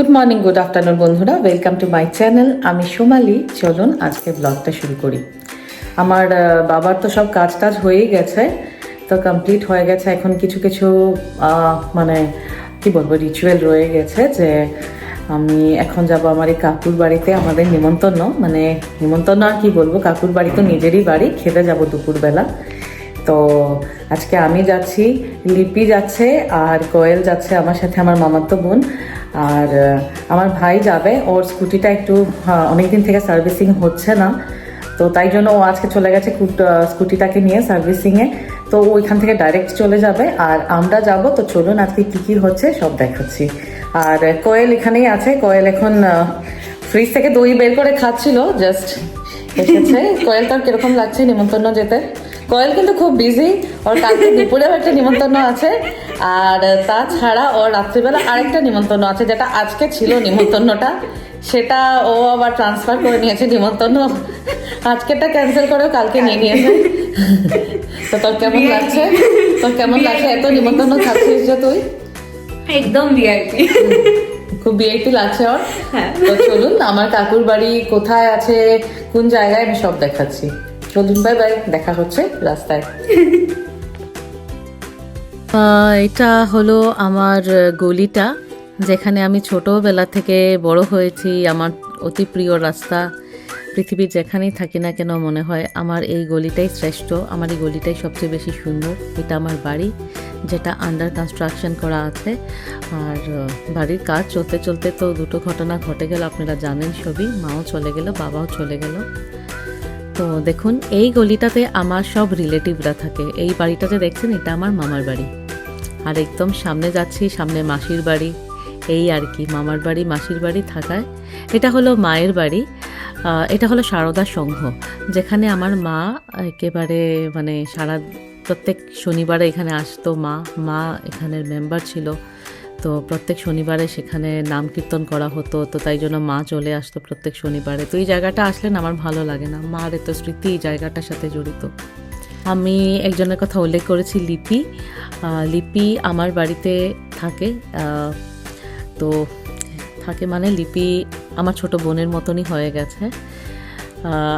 Good morning good afternoon বন্ধুরা। Welcome to my channel আমি সোমালি। চলুন আজকে ব্লগটা শুরু করি। আমার বাবার তো সব কাজ টাজ হয়েই গেছে, তো কমপ্লিট হয়ে গেছে। এখন কিছু কিছু মানে কি বলব রিচুয়াল রয়ে গেছে যে আমি এখন যাব আমার এই কাকুর বাড়িতে। আমাদের নিমন্ত্রণ মানে নিমন্ত্রণ আর কি বলব, কাকুর বাড়ি তো নিজেরই বাড়ি, খেতে যাব দুপুরবেলা। তো আজকে আমি যাচ্ছি, লিপি যাচ্ছে আর কোয়েল যাচ্ছে আমার সাথে, আমার মামাতো বোন। আর আমার ভাই যাবে। ওর স্কুটিটা একটু হ্যাঁ, অনেকদিন থেকে সার্ভিসিং হচ্ছে না। তো তাই জন্য ও আজকে চলে গেছে কুট- স্কুটিটাকে নিয়ে সার্ভিসিংয়ে। তো ওইখান থেকে ডাইরেক্ট চলে যাবে। আর আমরা যাব তো চলুন আজকে কী কী হচ্ছে সব দেখাচ্ছি। আর কোয়েল এখানেই আছে। কোয়েল এখন ফ্রিজ থেকে দই বের করে খাচ্ছিল জাস্ট এসেছে। কোয়েল তার কীরকম লাগছে নিমন্ত্রণ যেতে? কোয়েল কিন্তু খুব বিজি ওর কালকে দুপুরেও একটা নিমন্ত্রণ আছে। আর তাছাড়া ওর রাত্রিবেলা আরেকটা নিমন্ত্রণ আছে যেটা আজকে ছিল নিমন্ত্রণটা। সেটা ও আবার ট্রান্সফার করে নিয়েছে নিমন্ত্রণ। আজকেরটা ক্যান্সেল করেও কালকে নিয়ে নিয়েছে। তো তোর কেমন লাগছে? তোর কেমন লাগছে? এত নিমন্ত্রণ খাচ্ছিস যে তুই? একদম ভিআইপি খুব বিআইপি লাগছে ওর। হ্যাঁ। তো চলুন আমার কাকুর বাড়ি কোথায় আছে কোন জায়গায় আমি সব দেখাচ্ছি। চলুন বাই বাই, দেখা হচ্ছে রাস্তায়। এটা হলো আমার গলিটা, যেখানে আমি ছোটবেলা থেকে বড় হয়েছি। আমার অতি প্রিয় রাস্তা, পৃথিবীর যেখানেই থাকি না কেন মনে হয় আমার এই গলিটাই শ্রেষ্ঠ। আমার এই গলিটাই সবচেয়ে বেশি সুন্দর। এটা আমার বাড়ি, যেটা আন্ডার কনস্ট্রাকশন করা আছে। আর বাড়ির কাজ চলতে চলতে তো দুটো ঘটনা ঘটে গেল, আপনারা জানেন সবই। মাও চলে গেল, বাবাও চলে গেল। তো দেখুন, এই গলিটাতে আমার সব রিলেটিভরা থাকে। এই বাড়িটাতে দেখছেন, এটা আমার মামার বাড়ি। আর একদম সামনে যাচ্ছি, সামনে মাসির বাড়ি। এই আর কি, মামার বাড়ি, মাসির বাড়ি থাকায়। এটা হলো মায়ের বাড়ি। এটা হলো সারদা সংঘ, যেখানে আমার মা একেবারে মানে সারা প্রত্যেক শনিবারে এখানে আসতো। মা মা এখানের মেম্বার ছিল। তো প্রত্যেক শনিবারে সেখানে নাম কীর্তন করা হতো, তো তাই জন্য মা চলে আসতো প্রত্যেক শনিবারে। তো এই জায়গাটা আসলে না আমার ভালো লাগে না। মার এত স্মৃতি এই জায়গাটার সাথে জড়িত। আমি একজনের কথা উল্লেখ করেছি, লিপি। লিপি আমার বাড়িতে থাকে। তো থাকে মানে লিপি আমার ছোট বোনের মতনই হয়ে গেছে।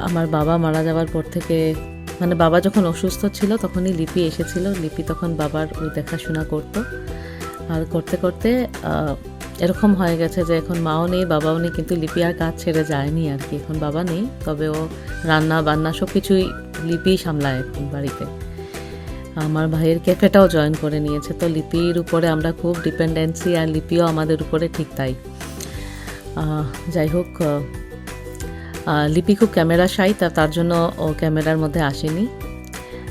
আমার বাবা মারা যাওয়ার পর থেকে মানে বাবা যখন অসুস্থ ছিল তখনই লিপি এসেছিল। লিপি তখন বাবার ওই দেখাশোনা করতো। আর করতে করতে এরকম হয়ে গেছে যে এখন মাও নেই, বাবাও নেই, কিন্তু লিপি আর কাজ ছেড়ে যায়নি আর কি। এখন বাবা নেই, তবে ও রান্না বান্না সব কিছুই লিপিই সামলায় এখন বাড়িতে। আমার ভাইয়ের ক্যাফেটাও জয়েন করে নিয়েছে, তো লিপির উপরে আমরা খুব ডিপেন্ডেন্সি আর লিপিও আমাদের উপরে ঠিক তাই। যাই হোক লিপি খুব ক্যামেরা সাই তার জন্য ও ক্যামেরার মধ্যে আসেনি।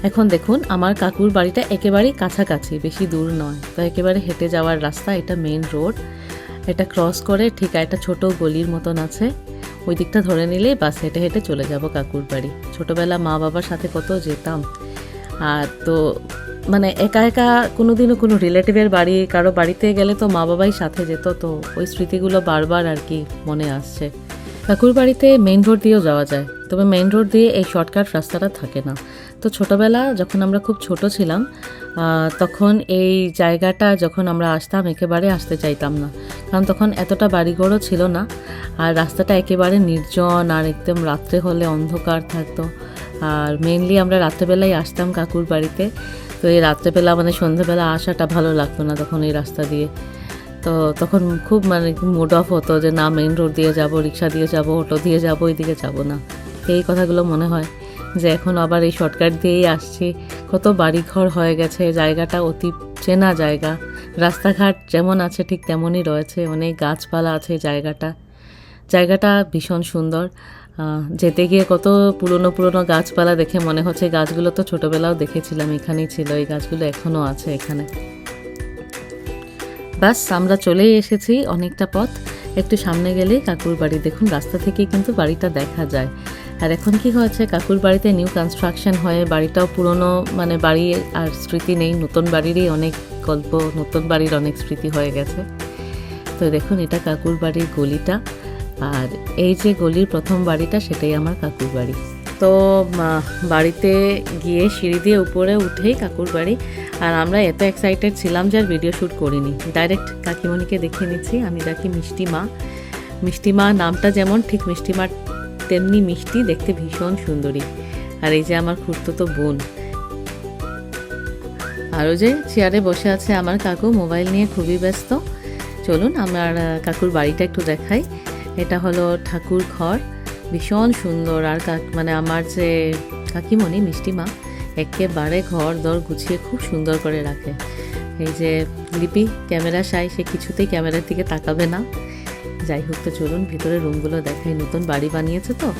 এখন দেখুন, আমার কাকুর বাড়িটা একেবারেই কাছাকাছি, বেশি দূর নয়। তো একেবারে হেঁটে যাওয়ার রাস্তা, এটা মেন রোড এটা ক্রস করে ঠিক একটা ছোট গলির মতন আছে। ওই দিকটা ধরে নিলেই বাস হেঁটে হেঁটে চলে যাব কাকুর বাড়ি। ছোটবেলা মা বাবার সাথে কত যেতাম। আর তো মানে একা একা কোনোদিনও কোনো রিলেটিভের বাড়ি, কারও বাড়িতে গেলে তো মা বাবাই সাথে যেত। তো ওই স্মৃতিগুলো বারবার আর কি মনে আসছে। কাকুর বাড়িতে মেন রোড দিয়েও যাওয়া যায়। তবে মেন রোড দিয়ে এই শর্টকাট রাস্তাটা থাকে না। তো ছোটবেলা যখন আমরা খুব ছোট ছিলাম তখন এই জায়গাটা যখন আমরা আসতাম একেবারে আসতে চাইতাম না। কারণ তখন এতটা বাড়িঘরও ছিল না। আর রাস্তাটা একেবারে নির্জন আর একদম রাত্রে হলে অন্ধকার থাকতো। আর মেনলি আমরা রাত্রেবেলায় আসতাম কাকুর বাড়িতে। তো এই রাত্রেবেলা মানে সন্ধ্যেবেলা আসাটা ভালো লাগতো না তখন এই রাস্তা দিয়ে। তো তখন খুব মানে মুড অফ হতো যে না মেন রোড দিয়ে যাব, রিক্সা দিয়ে যাব অটো দিয়ে যাব, ওইদিকে যাব না। এই কথাগুলো মনে হয়। যে এখন আবার এই শর্টকাট দিয়েই আসছি। কত বাড়িঘর হয়ে গেছে, জায়গাটা অতি চেনা জায়গা। রাস্তাঘাট যেমন আছে, ঠিক তেমনই রয়েছে, অনেক গাছপালা আছে জায়গাটা। জায়গাটা ভীষণ সুন্দর। যেতে গিয়ে কত পুরনো পুরনো গাছপালা দেখে মনে হচ্ছে, গাছগুলো তো ছোটবেলাও দেখেছিলাম, এখানেই ছিল, এই গাছগুলো এখনও আছে এখানে। ব্যাস আমরা চলেই এসেছি অনেকটা পথ। একটু সামনে গেলেই কাকুর বাড়ি। দেখুন, রাস্তা থেকেই কিন্তু বাড়িটা দেখা যায়। আর এখন কি হয়েছে? কাকুর বাড়িতে নিউ কনস্ট্রাকশন হয়ে, বাড়িটাও পুরনো মানে বাড়ি আর স্মৃতি নেই। নতুন বাড়িরই অনেক গল্প, নতুন বাড়ির অনেক স্মৃতি হয়ে গেছে। তো দেখুন, এটা কাকুর বাড়ির গলিটা। আর এই যে গলির প্রথম বাড়িটা, সেটাই আমার কাকুর বাড়ি। তো বাড়িতে গিয়ে সিঁড়ি দিয়ে উপরে উঠেই কাকুর বাড়ি আর আমরা এত এক্সাইটেড ছিলাম যে আর ভিডিও শ্যুট করিনি। ডাইরেক্ট কাকিমণিকে দেখে নিচ্ছি, আমি ডাকি মিষ্টি মা। মিষ্টি মা নামটা যেমন, ঠিক মিষ্টি মা তেমনি মিষ্টি, দেখতে ভীষণ সুন্দরী। আর এই যে আমার খুঁড়তো বোন। আরও যে চেয়ারে বসে আছে আমার কাকু মোবাইল নিয়ে খুবই ব্যস্ত। চলুন আমার কাকুর বাড়িটা একটু দেখাই। এটা হলো ঠাকুর ঘর, ভীষণ সুন্দর। আর কাক মানে আমার যে কাকিমণি মিষ্টিমা একেবারে ঘর দর গুছিয়ে খুব সুন্দর করে রাখে। এই যে লিপি, ক্যামেরা সাই, সে কিছুতেই ক্যামেরার দিকে তাকাবে না। যাই হোক তো চলুন, ভিতরে রুমগুলো দেখাই। নতুন বাড়ি বানিয়েছে তো?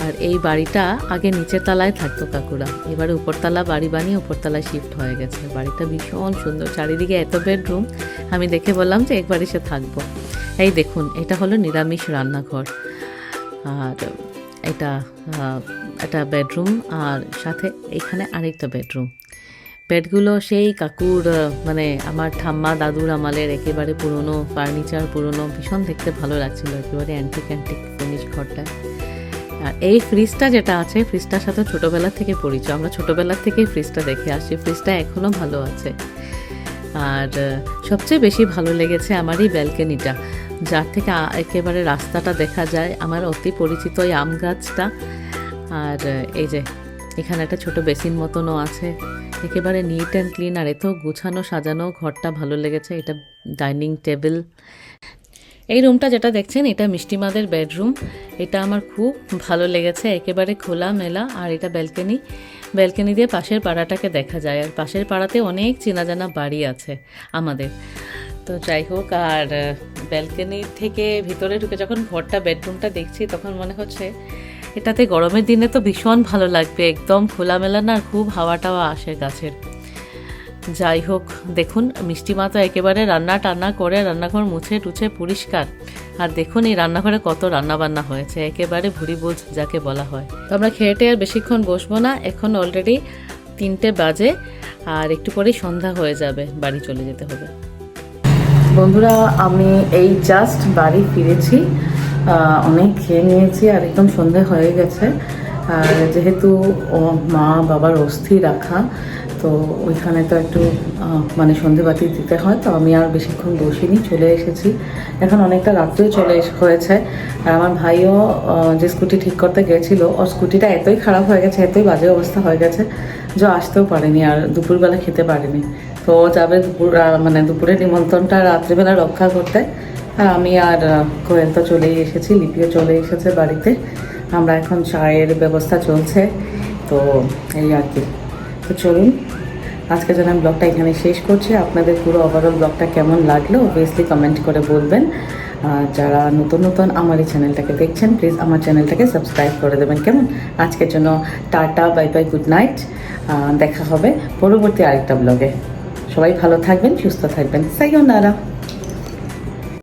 আর এই বাড়িটা আগে নিচের তলায় থাকতো কাকুরা। এবারে উপরতলা বাড়ি বানিয়ে উপরতলায় শিফট হয়ে গেছে। বাড়িটা ভীষণ সুন্দর। চারিদিকে এত বেডরুম আমি দেখে বললাম যে একবার এসে থাকব। এই দেখুন, এটা হলো নিরামিষ রান্নাঘর। আর এটা একটা বেডরুম আর সাথে এখানে আরেকটা বেডরুম বেডগুলো সেই কাকুর মানে আমার ঠাম্মা, দাদুর আমালের একেবারে পুরনো ফার্নিচার পুরনো, ভীষণ দেখতে ভালো লাগছিল একেবারে অ্যান্টিক অ্যান্টিক ফিনিশ ঘরটা। আর এই ফ্রিজটা যেটা আছে ফ্রিজটার সাথে ছোটোবেলা থেকে পরিচয়। আমরা ছোটোবেলা থেকেই ফ্রিজটা দেখে আসছি ফ্রিজটা এখনও ভালো আছে। আর সবচেয়ে বেশি ভালো লেগেছে আমার এই ব্যালকনিটা যার থেকে একেবারে রাস্তাটা দেখা যায়, আমার অতি পরিচিত ওই আম গাছটা। আর এই যে, এখানে একটা ছোট বেসিন মতনও আছে। একেবারে নিট অ্যান্ড ক্লিন আর এত গুছানো, সাজানো, ঘরটা ভালো লেগেছে, এটা ডাইনিং টেবিল এই রুমটা যেটা দেখছেন, এটা মিষ্টিমাদের বেডরুম এটা আমার খুব ভালো লেগেছে, একেবারে খোলা মেলা, আর এটা ব্যালকনি ব্যালকনি দিয়ে পাশের পাড়াটাকে দেখা যায়, আর পাশের পাড়াতে অনেক চেনা জানা বাড়ি আছে আমাদের। তো যাই হোক, আর ব্যালকনি থেকে ভিতরে ঢুকে যখন ঘরটা বেডরুমটা দেখছি, তখন মনে হচ্ছে এটাতে গরমের দিনে তো ভীষণ ভালো লাগবে। একদম খোলামেলা না, খুব হাওয়া টাওয়া আসে গাছের। যাই হোক, দেখুন, মিষ্টি মা তো একেবারে রান্না টান্না করে, রান্নাঘর মুছে টুছে পরিষ্কার। আর দেখুন, এই রান্নাঘরে কত রান্না বান্না হয়েছে, একেবারে ভুড়ি বোঝ যাকে বলা হয়। তো আমরা খেয়েটে আর বেশিক্ষণ বসবো না, এখন অলরেডি তিনটে বাজে, আর একটু পরেই সন্ধ্যা হয়ে যাবে, বাড়ি চলে যেতে হবে। বন্ধুরা, আমি এই জাস্ট বাড়ি ফিরেছি। অনেক খেয়ে নিয়েছি আর একদম সন্ধে হয়ে গেছে। আর যেহেতু ও মা বাবার অস্থি রাখা, তো ওইখানে তো একটু মানে সন্ধেবাতি দিতে হয়, তো আমি আর বেশিক্ষণ বসিনি, চলে এসেছি। এখন অনেকটা রাত্রেও চলে এস- হয়েছে। আর আমার ভাইও যে স্কুটি ঠিক করতে গেছিল, ওর স্কুটিটা এতই খারাপ হয়ে গেছে, এতই বাজে অবস্থা হয়ে গেছে যে আসতেও পারেনি আর দুপুরবেলা খেতে পারেনি। তো যাবে দুপুর মানে দুপুরের নিমন্ত্রণটা রাত্রিবেলা রক্ষা করতে। আর আমি আর কোয়েল তো চলেই এসেছি, লিপিও চলে এসেছে বাড়িতে। আমরা এখন চায়ের ব্যবস্থা চলছে, তো এই আর কি। তো চলুন, আজকে যেন আমি ব্লগটা এখানে শেষ করছি। আপনাদের পুরো ওভারঅল ব্লগটা কেমন লাগল অবভিয়াসলি কমেন্ট করে বলবেন। আর যারা নতুন নতুন আমার এই চ্যানেলটাকে দেখছেন প্লিজ আমার চ্যানেলটাকে সাবস্ক্রাইব করে দেবেন। কেমন? আজকের জন্য tata bye bye good night দেখা হবে পরবর্তী আরেকটা ব্লগে সবাই ভালো থাকবেন সুস্থ থাকবেন। সাইও নারা